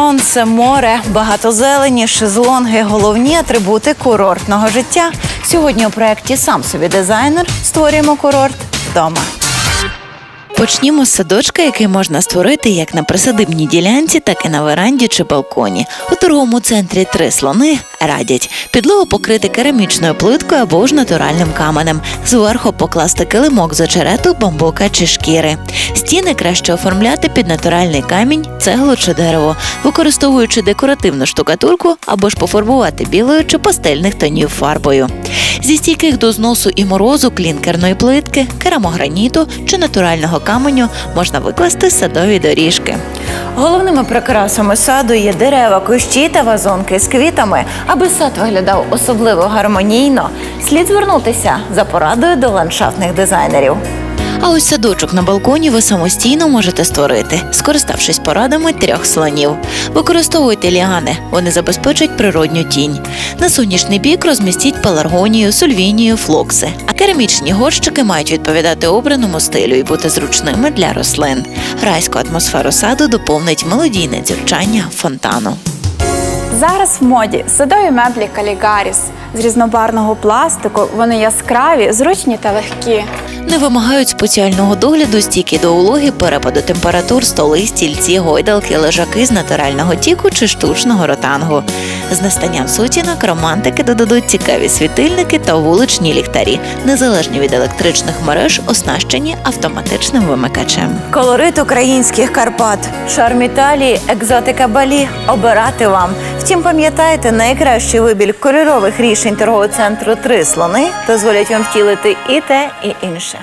сонце, море, багато зелені, шезлонги головні атрибути курортного життя. Сьогодні у проєкті Сам собі дизайнер створюємо курорт вдома. Почнімо з садочка, який можна створити як на присадибній ділянці, так і на веранді чи балконі. У торговому центрі три слони радять підлогу покрити керамічною плиткою або ж натуральним каменем. Зверху покласти килимок з очерету, бамбука чи шкіри. Стіни краще оформляти під натуральний камінь, цеглу чи дерево, використовуючи декоративну штукатурку або ж пофарбувати білою чи пастельних тонів фарбою. Зі стійких до зносу і морозу клінкерної плитки, керамограніту чи натурального каменю можна викласти садові доріжки. Головними прикрасами саду є дерева, кущі та вазонки з квітами. Аби сад виглядав особливо гармонійно, слід звернутися за порадою до ландшафтних дизайнерів. А ось садочок на балконі ви самостійно можете створити, скориставшись порадами трьох слонів. Використовуйте ліани, вони забезпечать природню тінь. На сонячний бік розмістіть пеларгонію, сульвінію, флокси. А керамічні горщики мають відповідати обраному стилю і бути зручними для рослин. Райську атмосферу саду доповнить мелодійне дзюрчання фонтану. Зараз в моді садові меблі Калігаріс з різнобарного пластику. Вони яскраві, зручні та легкі. Не вимагають спеціального догляду, стійкі до улоги, перепаду температур, столи, стільці, гойдалки, лежаки з натурального тіку чи штучного ротангу. З настанням сутінок романтики додадуть цікаві світильники та вуличні ліхтарі, незалежні від електричних мереж, оснащені автоматичним вимикачем. Колорит українських Карпат, шарм Італії, екзотика Балі. Обирати вам. Втім, пам'ятайте, найкращий вибір кольорових рішень торгового центру три слони дозволять вам втілити і те, і інше.